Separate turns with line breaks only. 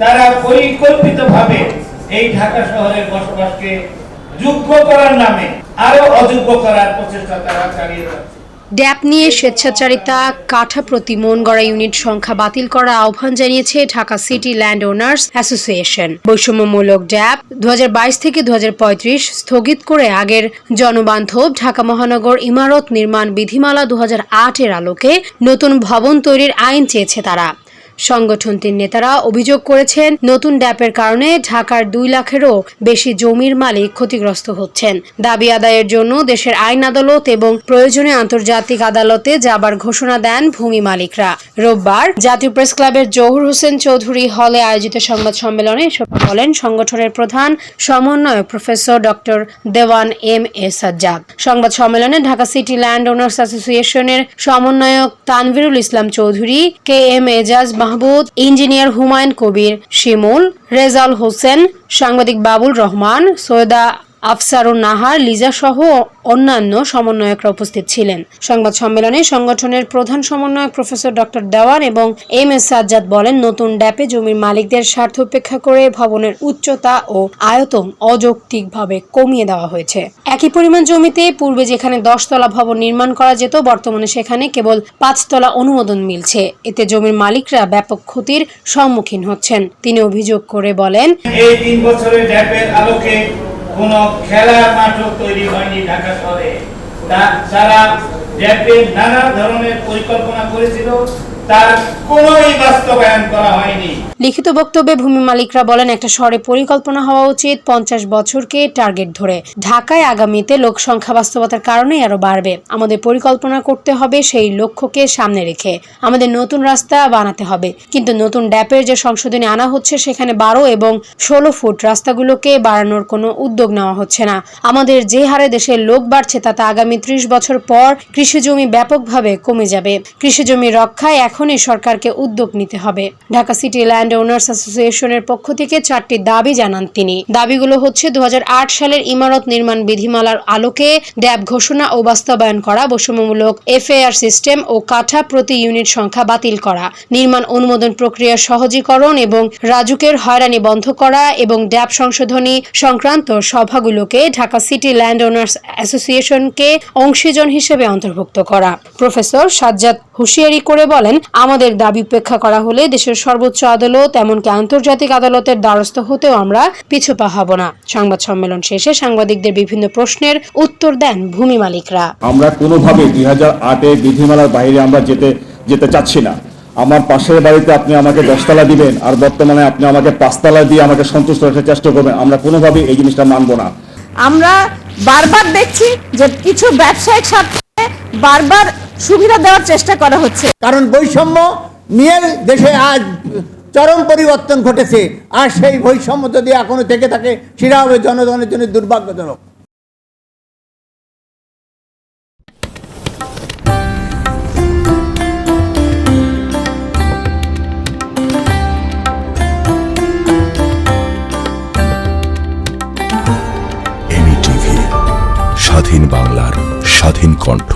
তারা পরিকল্পিতভাবে এই ঢাকা শহরের বসবাসকে যোগ্য করার নামে আরও অযোগ্য করার প্রচেষ্টা তারা চালিয়ে যাচ্ছে।
ড্যাপ নিয়ে স্বেচ্ছাচারিতা কাঠা প্রতি মন গড়া ইউনিট সংখ্যা বাতিল করার আহ্বান জানিয়েছে Dhaka city land owners association. বৈষম্যমূলক ড্যাপ দু হাজার বাইশ থেকে দু হাজার পঁয়ত্রিশ স্থগিত করে আগের জনবান্ধব ঢাকা মহানগর ইমারত নির্মাণ বিধিমালা দু হাজার আট এর আলোকে নতুন ভবন তৈরির আইন চেয়েছে তারা। সংগঠনটির নেতারা অভিযোগ করেছেন, নতুন ড্যাপের কারণে ঢাকার দুই লাখেরও বেশি জমির মালিক ক্ষতিগ্রস্ত হচ্ছেন। দাবি আদায়ের জন্য দেশের আইন আদালত এবং প্রয়োজনে আন্তর্জাতিক আদালতে যাবার ঘোষণা দেন ভূমি মালিকরা। রোববার জাতীয় প্রেস ক্লাবের জহুর হোসেন চৌধুরী হলে আয়োজিত সংবাদ সম্মেলনে এসব বলেন সংগঠনের প্রধান সমন্বয়ক professor doctor Dewan M A Sajjad. সংবাদ সম্মেলনে ঢাকা সিটি ল্যান্ড ওনার্স অ্যাসোসিয়েশনের সমন্বয়ক Tanvirul Islam Chowdhury, K M Ejaz Mahbud engineer Humayun Kabir Shimul Rezal Hossain সাংবাদিক বাবুল রহমান সৈয়দা আফসারুন নাহার, লিজা সহ অন্যান্য সমন্বয়করা উপস্থিত ছিলেন। সংবাদ সম্মেলনে সংগঠনের প্রধান সমন্বয়ক প্রফেসর ডক্টর দেওয়ান এবং এম এস সাজ্জাদ বলেন, নতুন ড্যাপে জমির মালিকদের স্বার্থ উপেক্ষা করে ভবনের উচ্চতা ও আয়তন অযৌক্তিকভাবে কমিয়ে দেওয়া হয়েছে। একই পরিমাণ জমিতে পূর্বে যেখানে দশতলা ভবন নির্মাণ করা যেত, বর্তমানে সেখানে কেবল পাঁচতলা অনুমোদন মিলছে। এতে জমির মালিকরা ব্যাপক ক্ষতির সম্মুখীন হচ্ছেন। তিনি অভিযোগ করে বলেন,
এই তিন বছরের ড্যাপের আলোকে কোন খেলার মাঠও তৈরি হয়নি ঢাকা শহরে। তারা ড্যাপের নানা ধরনের পরিকল্পনা করেছিল, তার কোনোই বাস্তবায়ন করা হয়নি।
লিখিত বক্তব্যে ভূমি মালিকরা বলেন, একটা শহরে পরিকল্পনা হওয়া উচিত পঞ্চাশ বছরকে টার্গেট ধরে। ঢাকায় আগামীতে লোক সংখ্যা বাস্তবতার কারণেই আরও বাড়বে। আমাদের পরিকল্পনা করতে হবে সেই লক্ষ্যকে সামনে রেখে। আমাদের নতুন রাস্তা বানাতে হবে। কিন্তু নতুন ড্যাপের যে সংশোধনী আনা হচ্ছে সেখানে বারো এবং ষোলো ফুট রাস্তাগুলোকে বাড়ানোর কোনো উদ্যোগ নেওয়া হচ্ছে না। আমাদের যে হারে দেশের লোক বাড়ছে তাতে আগামী ত্রিশ বছর পর কৃষি জমি ব্যাপকভাবে কমে যাবে। কৃষি জমি রক্ষায় এখনই সরকারকে উদ্যোগ নিতে হবে। ঢাকা সিটি ল্যান্ড ওনার্স অ্যাসোসিয়েশনের পক্ষ থেকে চারটি দাবি জানান তিনি। দাবিগুলো হচ্ছে দু হাজার আট সালের ইমারত নির্মাণ বিধিমালার আলোকে ড্যাব ঘোষণা ও বাস্তবায়ন করা, বৈষম্যমূলক এফএআর সিস্টেম ও কাঠা প্রতি ইউনিট সংখ্যা বাতিল করা, নির্মাণ অনুমোদন প্রক্রিয়া সহজীকরণ এবং রাজুকের হয়রানি বন্ধ করা এবং ড্যাব সংশোধনী সংক্রান্ত সভাগুলোকে ঢাকা সিটি ল্যান্ড ওনার্স অ্যাসোসিয়েশনকে অংশীজন হিসেবে অন্তর্ভুক্ত করা। প্রফেসর সাজ্জাদ হুঁশিয়ারি করে বলেন, আমাদের দাবি উপেক্ষা করা হলে দেশের সর্বোচ্চ আদালত এমনকি আন্তর্জাতিক আদালতের দ্বারস্থ হতেও আমরা পিছুপা হব না। সংবাদ সম্মেলন শেষে সাংবাদিকদের বিভিন্ন প্রশ্নের উত্তর দেন ভূমি মালিকরা।
আমরা কোনোভাবে দুই হাজার আটে বিধিমালার বাইরে আমরা যেতে যেতে চাচ্ছি না। আমার পাশের বাড়িতে আপনি আমাকে দশতলা দিবেন আর বর্তমানে আপনি আমাকে পাঁচতলা দিয়ে আমাকে সন্তুষ্ট রাখার চেষ্টা করবেন। আমরা কোনোভাবে এই জিনিসটা মানব না।
আমরা বারবার দেখছি যে কিছু ব্যবসায়িক স্বার্থে বারবার সুবিধা দেওয়ার চেষ্টা করা হচ্ছে।
কারণ বৈষম্য নিয়ে দেশে আজ চরম পরিবর্তন ঘটেছে। আর সেই বৈষম্য যদি এখনও থেকে থাকে, সেটা হবে জনগণের জন্য দুর্ভাগ্যজনক।
স্বাধীন বাংলার স্বাধীন কণ্ঠ।